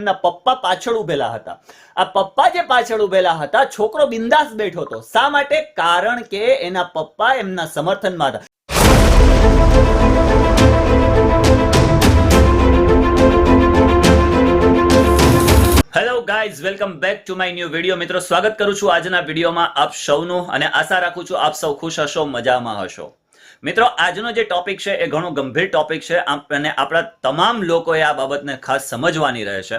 એમના પપ્પા પાછળ ઉભેલા હતા. આ પપ્પા જે પાછળ ઉભેલા હતા, છોકરો બિંદાસ બેઠો હતો. શા માટે? કારણ કે એના પપ્પા એમના સમર્થનમાં હતા. Hello guys welcome back to my new video મિત્રો, સ્વાગત કરું છું આજના વિડીયોમાં આપ સૌનું અને આશા રાખું છું આપ સૌ ખુશ હશો, મજામાં હશો. મિત્રો, આજનો જે ટોપિક છે એ ઘણો ગંભીર ટોપિક છે. અને આપણા તમામ લોકોએ આ બાબતને ખાસ સમજવાની રહે છે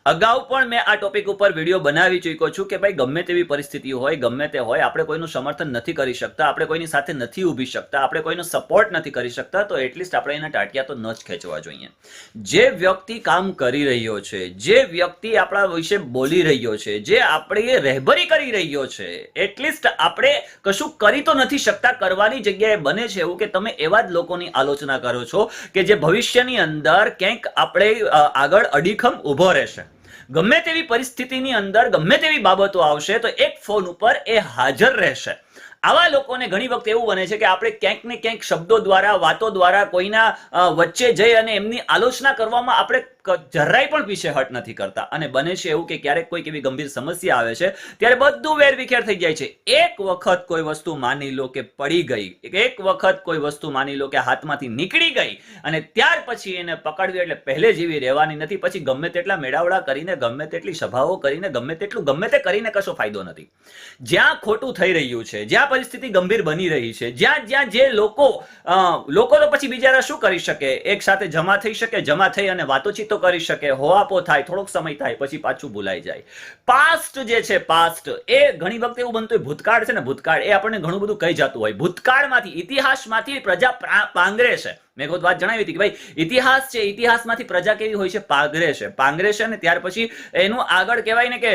અગાઉ પણ મેં આ ટોપિક ઉપર વીડિયો બનાવી ચૂક્યો છું કે ભાઈ ગમે તેવી પરિસ્થિતિ હોય, ગમે તે હોય, આપણે કોઈનું સમર્થન નથી કરી શકતા, આપણે કોઈની સાથે નથી ઊભી શકતા, આપણે કોઈનો સપોર્ટ નથી કરી શકતા, તો એટલીસ્ટ આપણે એના ટાટિયા તો ન જ ખેંચવા જોઈએ. જે વ્યક્તિ કામ કરી રહ્યો છે, જે વ્યક્તિ આપણા વિશે બોલી રહ્યો છે, જે આપણી રહેબરી કરી રહ્યો છે એટલીસ્ટ આપણે કશું કરી તો નથી શકતા, કરવાની જગ્યાએ બને છે એવું કે તમે એવા જ લોકોની આલોચના કરો છો કે જે ભવિષ્યની અંદર ક્યાંક આપણે આગળ અડીખમ ઊભો રહેશે. ગમે તેવી પરિસ્થિતિની અંદર ગમે તેવી બાબતો આવશે, તો એક ફોન ઉપર એ હાજર રહેશે. આવા લોકોને ઘણી વખત એવું બને છે કે આપણે ક્યાંક ને ક્યાંક શબ્દો દ્વારા, વાતો દ્વારા કોઈના વચ્ચે જઈ અને એમની આલોચના કરવામાં આપણે જરાય પણ પીછેહટ નથી કરતા. અને બને છે એવું કે ક્યારેક કોઈક એવી ગંભીર સમસ્યા આવે છે, ત્યારે બધું વેરવિખેર થઈ જાય છે. એક વખત કોઈ વસ્તુ માની લો કે પડી ગઈ, એક વખત કોઈ વસ્તુ માની લો કે હાથમાંથી નીકળી ગઈ, અને ત્યાર પછી એને પકડવી એટલે પહેલે જેવી રહેવાની નથી, પછી ગમે તેટલા મેળાવડા કરીને, ગમે તેટલી સભાઓ કરીને, ગમે તેટલું, ગમે તે કરીને કશો ફાયદો નથી. જ્યાં ખોટું થઈ રહ્યું છે, જ્યાં પરિસ્થિતિ ગંભીર બની રહી છે, જ્યાં જ્યાં જે લોકો લોકો તો પછી બિચારા શું કરી શકે? એક સાથે જમા થઈ શકે, જમા થઈ અને વાતોચીતો કરી શકે, હોવાપો થાય, થોડોક સમય થાય, પછી પાછું ભૂલાઈ જાય. પાસ્ટ જે છે પાસ્ટ એ ઘણી વખત એવું બનતું હોય, ભૂતકાળ છે ને, ભૂતકાળ, એ આપણને ઘણું બધું કહી જતું હોય. ભૂતકાળમાંથી, ઇતિહાસમાંથી પ્રજા પ્રા- પાંગરે છે. મેં એક વાત જણાવી હતી કે ભાઈ, ઇતિહાસ છે, ઇતિહાસમાંથી પ્રજા કેવી હોય છે પાંગરે છે. પાંગરે છે ને ત્યાર પછી એનું આગળ કહેવાય ને કે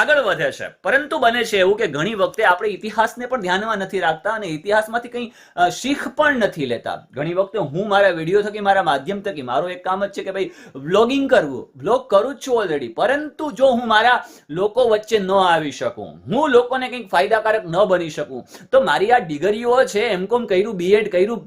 આગળ વધે છે. પરંતુ બને છે એવું કે ઘણી વખતે આપણે ઇતિહાસને પણ ધ્યાનમાં નથી રાખતા અને ઇતિહાસમાંથી કંઈ શીખ પણ નથી લેતા. ઘણી વખતે હું મારા વીડિયો થકી, મારા માધ્યમ થકી, મારો એક કામ જ છે કે ભાઈ, વ્લોગિંગ કરવું. વ્લોગ કરું જ છું ઓલરેડી પરંતુ જો હું મારા લોકો વચ્ચે ન આવી શકું, હું લોકોને કંઈક ફાયદાકારક ન બની શકું, તો મારી આ ડિગ્રીઓ છે, એમ કોમ કર્યું બીએડ કર્યું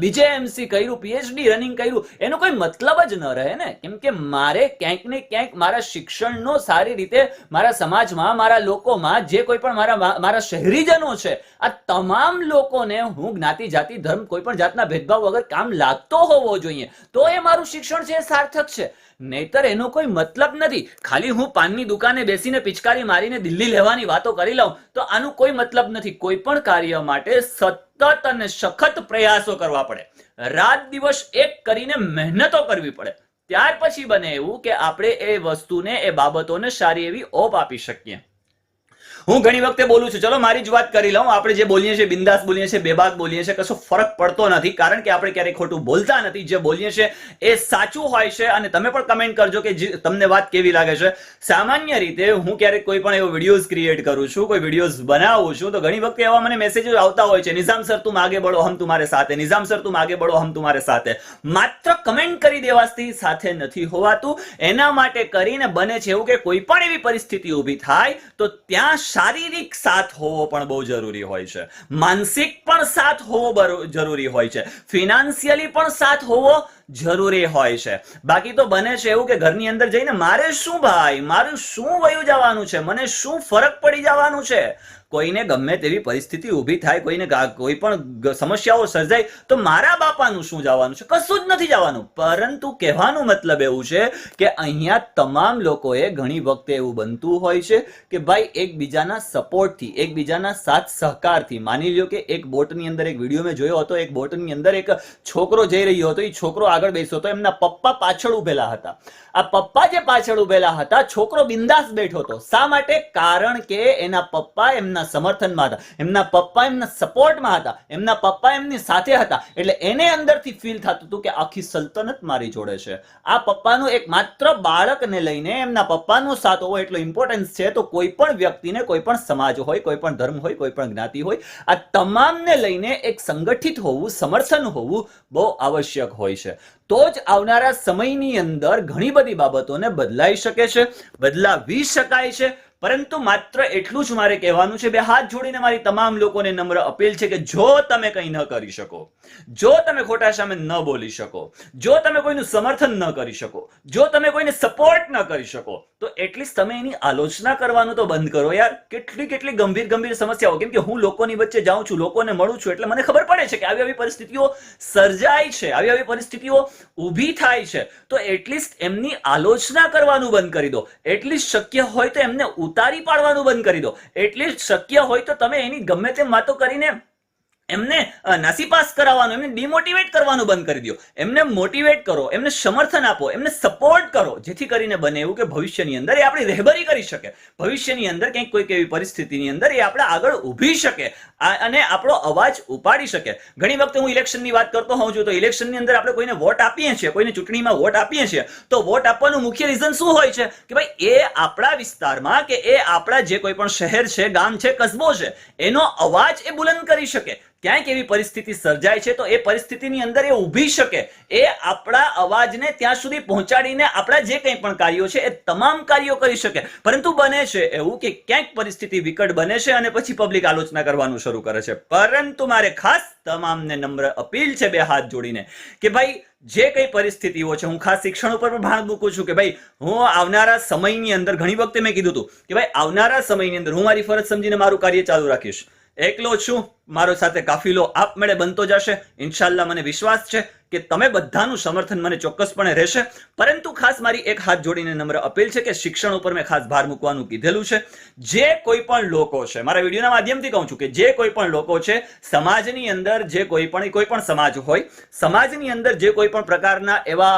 બીજે એમસી કર્યું પીએચડી રનિંગ કર્યું, એનો કોઈ મતલબ જ ન રહે ને. કેમ કે મારે ક્યાંક ને ક્યાંક મારા શિક્ષણનો સારી રીતે મારા સમાજમાં, મારા લોકોમાં જે કોઈ પણ મારા મારા શહેરીજનો છે, આ તમામ લોકોને હું જ્ઞાતિ, જાતિ, ધર્મ કોઈ પણ જાતના ભેદભાવ વગર કામ લાગતો હોવો જોઈએ. તો એ મારું શિક્ષણ છે સાર્થક છે. નહીતર એનો કોઈ મતલબ નથી. ખાલી હું પાનની દુકાને બેસીને પિચકારી મારીને દિલ્હી લેવાની વાતો કરી લઉં, તો આનું કોઈ મતલબ નથી. કોઈ પણ કાર્ય માટે સતત અને સખત પ્રયાસો કરવા પડે. રાત દિવસ એક કરીને મહેનતો કરવી પડે. ત્યાર પછી બને એવું કે આપણે એ વસ્તુને, એ બાબતોને સારી એવી ઓપ આપી શકીએ. હું ઘણી વખતે બોલું છું, ચલો મારી જ વાત કરી લઉં. આપણે જે બોલીએ છીએ, બિંદાસ બોલીએ છીએ, બેબાક બોલીએ છીએ, કશો ફરક પડતો નથી, કારણ કે આપણે ક્યારેય ખોટું બોલતા નથી. જે બોલીએ છીએ એ સાચું હોય છે અને તમે પણ કમેન્ટ કરજો કે તમને વાત કેવી લાગે છે. સામાન્ય રીતે હું ક્યારેક કોઈ પણ એવો વિડીયોઝ ક્રિએટ કરું છું, કોઈ વિડીયોઝ બનાવું છું, તો ઘણી વખતે એવા મને મેસેજો આવતા હોય છે, નિઝામ સર તું આગે બળો, હમ તુમારે સાથે. નિઝામ સર તું આગે બળો, હમ તુમારે સાથે. માત્ર કમેન્ટ કરી દેવાથી સાથે નથી હોવાતું. એના માટે કરીને બને છે એવું કે કોઈ પણ એવી પરિસ્થિતિ ઊભી થાય, તો ત્યાં શારીરિક સાથ હોવો પણ બહુ જરૂરી હોય છે. માનસિક પણ સાથ હોવો જરૂરી હોય છે. ફિનાન્શિયલી પણ સાથ હોવો જરૂરી હોય છે. બાકી તો બને છે એવું કે ઘરની અંદર જઈને મારે શું ભાઈ? મારું શું વયું જવાનું છે? મને શું ફરક પડી જવાનું છે? કોઈને ગમે તેવી પરિસ્થિતિ ઊભી થાય, કોઈને કોઈ પણ સમસ્યાઓ સર્જાય, તો મારા બાપાનું શું જવાનું છે? કશું જ નથી જવાનું. પરંતુ કહેવાનું મતલબ એવું છે કે અહીંયા તમામ લોકોએ ઘણી વખતે એવું બનતું હોય છે કે ભાઈ, એકબીજાના સપોર્ટથી, એકબીજાના સાથ સહકારથી. માની લ્યો કે એક બોટની અંદર એક વીડિયો મેં જોયો હતો, એક બોટની અંદર એક છોકરો જઈ રહ્યો હતો, એ છોકરો આગળ બેસો તો એમના પપ્પા પાછળ ઉભેલા હતા. આ પપ્પા જે પાછળ ઉભેલા હતા, છોકરો બિંદાસ બેઠો હતો. શા માટે? કારણ કે એના પપ્પા એમના સમર્થનમાં હતા. એમના પપ્પા એમના સપોર્ટમાં હતા. એમના પપ્પા એમની સાથે હતા. એટલે એને અંદરથી ફીલ થતું હતું કે આખી સલ્તનત મારી જોડે છે. આ પપ્પાનું એક માત્ર બાળકને લઈને એમના પપ્પાનો સાથ હોવો એટલો ઇમ્પોર્ટન્સ છે તો કોઈ પણ વ્યક્તિને, કોઈ પણ સમાજ હોય, કોઈ પણ ધર્મ હોય, કોઈ પણ જ્ઞાતિ હોય, આ તમામને લઈને એક સંગઠિત હોવું, સમર્થન હોવું બહુ આવશ્યક હોય છે. તો જ આવનારા સમયની અંદર ઘણી બધી બાબતોને બદલાઈ શકે છે, બદલાવી શકાય છે. પરંતુ માત્ર એટલું જ મારે કહેવાનું છે, બે હાથ જોડીને મારી તમામ લોકોને નમ્ર અપીલ છે કે જો તમે કંઈ ન કરી શકો, જો તમે ખોટા સામે ન બોલી શકો, જો તમે કોઈનું સમર્થન ન કરી શકો, જો તમે કોઈને સપોર્ટ ન કરી શકો તો એટલીસ્ટ તમે એની આલોચના કરવાનું તો બંધ કરો યાર. કેટલી કેટલી ગંભીર ગંભીર સમસ્યાઓ. કેમ કે હું લોકોની વચ્ચે જાઉં છું, લોકોને મળું છું, એટલે મને ખબર પડે છે કે આવી આવી પરિસ્થિતિઓ સર્જાય છે, આવી આવી પરિસ્થિતિઓ ઊભી થાય છે. તો એટલીસ્ટ એમની આલોચના કરવાનું બંધ કરી દો. એટલીસ્ટ શક્ય હોય તો એમને ઉતારી પાડવાનું બંધ કરી દો. એટલીસ્ટ શક્ય હોય તો તમે એની ગમે તેમ વાતો કરીને એમને નાસીપાસ કરાવવાનું, એમને ડિમોટિવેટ કરવાનું બંધ કરી દો. એમને મોટિવેટ કરો, એમને સમર્થન આપો, એમને સપોર્ટ કરો, જેથી કરીને બને એવું કે ભવિષ્યની અંદર એ આપણી રહેબરી કરી શકે. ભવિષ્યની અંદર કંઈક કોઈક એવી પરિસ્થિતિની અંદર એ આપણે આગળ ઊભી શકે અને આપણો અવાજ ઉપાડી શકે. ઘણી વખતે હું ઇલેક્શનની વાત કરતો હોઉં છું, તો ઇલેક્શનની અંદર આપણે કોઈને વોટ આપીએ છીએ, કોઈને ચૂંટણીમાં વોટ આપીએ છીએ, તો વોટ આપવાનું મુખ્ય રીઝન શું હોય છે? કે ભાઈ, એ આપણા વિસ્તારમાં કે એ આપણા જે કોઈ પણ શહેર છે, ગામ છે, કસ્બો છે, એનો અવાજ એ બુલંદ કરી શકે. ક્યાંક એવી પરિસ્થિતિ સર્જાય છે, તો એ પરિસ્થિતિની અંદર એ ઊભી શકે. એ આપણા અવાજને ત્યાં સુધી પહોંચાડીને આપણા જે કંઈ પણ કાર્યો છે, એ તમામ કાર્યો કરી શકે. પરંતુ બને છે એવું કે ક્યાંક પરિસ્થિતિ વિકટ બને છે અને પછી પબ્લિક આલોચના કરવાનું શરૂ કરે છે. પરંતુ મારે ખાસ તમામને નમ્ર અપીલ છે બે હાથ જોડીને કે ભાઈ, જે કઈ પરિસ્થિતિઓ છે, હું ખાસ શિક્ષણ ઉપર પણ ભાર મૂકું છું કે ભાઈ, હું આવનારા સમયની અંદર, ઘણી વખતે મેં કીધું હતું કે ભાઈ, આવનારા સમયની અંદર હું મારી ફરજ સમજીને મારું કાર્ય ચાલુ રાખીશ. એકલો છું, મારો સાથે કાફિલો આપમેળે બનતો જશે. ઇન્શાલ્લાહ મને વિશ્વાસ છે કે તમે બધાનું સમર્થન મને ચોક્કસપણે રહેશે. પરંતુ ખાસ મારી એક હાથ જોડીને નમ્ર અપીલ છે કે શિક્ષણ ઉપર મેં ખાસ ભાર મૂકવાનું કીધેલું છે. જે કોઈ પણ લોકો છે, મારા વિડીયોના માધ્યમથી કહું છું કે જે કોઈ પણ લોકો છે, સમાજની અંદર જે કોઈ પણ કોઈ પણ સમાજ હોય, સમાજની અંદર જે કોઈ પણ પ્રકારના એવા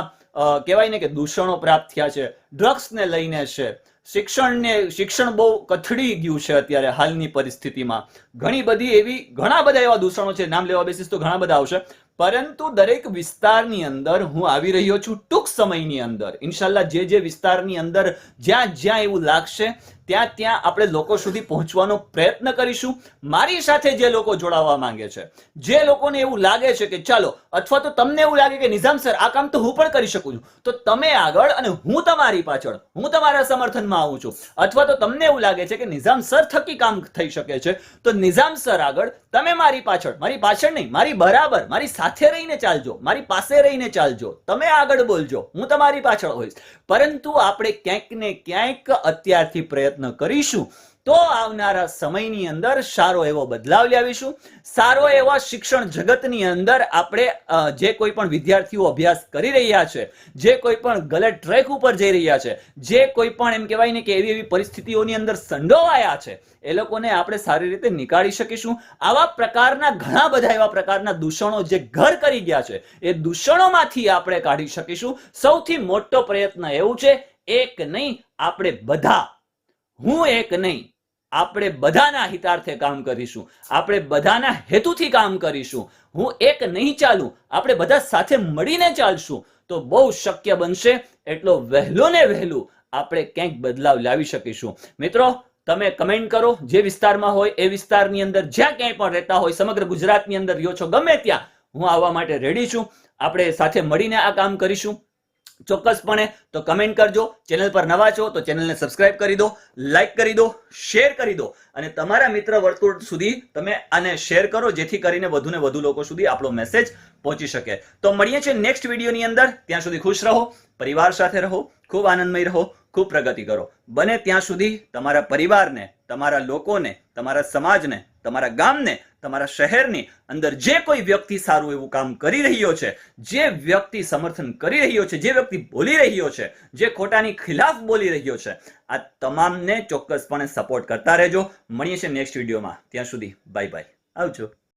કહેવાય ને કે દૂષણો પ્રાપ્ત થયા છે, ડ્રગ્સને લઈને છે શિક્ષણને, શિક્ષણ બહુ કથળી ગયું છે અત્યારે હાલની પરિસ્થિતિમાં. ઘણી બધી એવી, ઘણા બધા એવા દૂષણો છે. નામ લેવા બેસીસ તો ઘણા બધા આવશે. પરંતુ દરેક વિસ્તારની અંદર હું આવી રહ્યો છું ટૂંક સમયની અંદર. ઇન્શાલ્લાહ જે જે વિસ્તારની અંદર જ્યાં જ્યાં એવું લાગશે, ત્યાં ત્યાં આપણે લોકો સુધી પહોંચવાનો પ્રયત્ન કરીશું. મારી સાથે જે લોકો જોડાવા માંગે છે, જે લોકોને એવું લાગે છે કે ચાલો, અથવા તો તમને એવું લાગે કે નિઝામ સર, આ કામ તો હું પણ કરી શકું છું. તો તમે આગળ અને હું તમારી પાછળ, હું તમારા સમર્થનમાં આવું છું. અથવા તો તમને એવું લાગે છે કે નિઝામ સર થકી કામ થઈ શકે છે, તો નિઝામ સર આગળ, તમે મારી પાછળ મારી પાછળ નહીં, મારી બરાબર, મારી સાથે રહીને ચાલજો, મારી પાસે રહીને ચાલજો, તમે આગળ બોલજો, હું તમારી પાછળ હોઈશ. પરંતુ આપણે ક્યાંક ને ક્યાંક અત્યારથી પ્રયત્ન કરીશું તો આવનારા સમયની અંદર સારો એવો બદલાવ લાવીશું. સારો એવા શિક્ષણ જગતની અંદર આપણે જે કોઈ પણ વિદ્યાર્થીઓ અભ્યાસ કરી રહ્યા છે, જે કોઈ પણ ગલત ટ્રેક ઉપર જઈ રહ્યા છે, જે કોઈ પણ એમ કહેવાય ને કે એવી એવી પરિસ્થિતિઓની અંદર સંડોવાયા છે, એ લોકોને આપણે સારી રીતે નીકાળી શકીશું. આવા પ્રકારના ઘણા બધા એવા પ્રકારના દૂષણો જે ઘર કરી ગયા છે, એ દૂષણોમાંથી આપણે કાઢી શકીશું. સૌથી મોટો પ્રયત્ન એવું છે, એક નહીં, આપણે બધા. હું એક નહીં. આપણે બધાના હિતાર્થે કામ કરીશું. આપણે બધાના હેતુથી કામ કરીશું. હું એક નહીં ચાલું, આપણે બધા સાથે મળીને ચાલશું. તો બહુ શક્ય બનશે, એટલો વહેલો ને વહેલું આપણે ક્યાંક બદલાવ લાવી શકીશું. મિત્રો, તમે કમેન્ટ કરો, જે વિસ્તારમાં હોય, એ વિસ્તારની અંદર જ્યાં ક્યાંય પણ રહેતા હોય, સમગ્ર ગુજરાતની અંદર રહ્યો છો, ગમે ત્યાં, હું આવવા માટે રેડી છું. આપણે સાથે મળીને આ કામ કરીશું. ચોક્કસપણે તો કમેન્ટ કરજો. ચેનલ પર નવા છો તો ચેનલને સબસ્ક્રાઇબ કરી દો, લાઇક કરી દો, શેર કરી દો. અને તમારા મિત્ર વર્તુળ સુધી તમે આને શેર કરો, જેથી કરીને વધુ ને વધુ લોકો સુધી આપણો મેસેજ પહોંચી શકે. તો મળીએ છીએ નેક્સ્ટ વિડીયોની અંદર. ત્યાં સુધી ખુશ રહો, પરિવાર સાથે રહો, ખૂબ આનંદમય રહો, ખૂબ પ્રગતિ કરો. બને ત્યાં સુધી તમારા પરિવારને, તમારા લોકોને, તમારા સમાજને તમારા ગામને, તમારા શહેરની અંદર જે કોઈ વ્યક્તિ સારું એવું કામ કરી રહ્યો છે, જે વ્યક્તિ સમર્થન કરી રહ્યો છે, જે વ્યક્તિ બોલી રહ્યો છે, જે ખોટાની ખિલાફ બોલી રહ્યો છે, આ તમામને ચોક્કસપણે સપોર્ટ કરતા રહેજો. મળીએ છીએ નેક્સ્ટ વિડીયોમાં ત્યાં સુધી બાય બાય આવજો.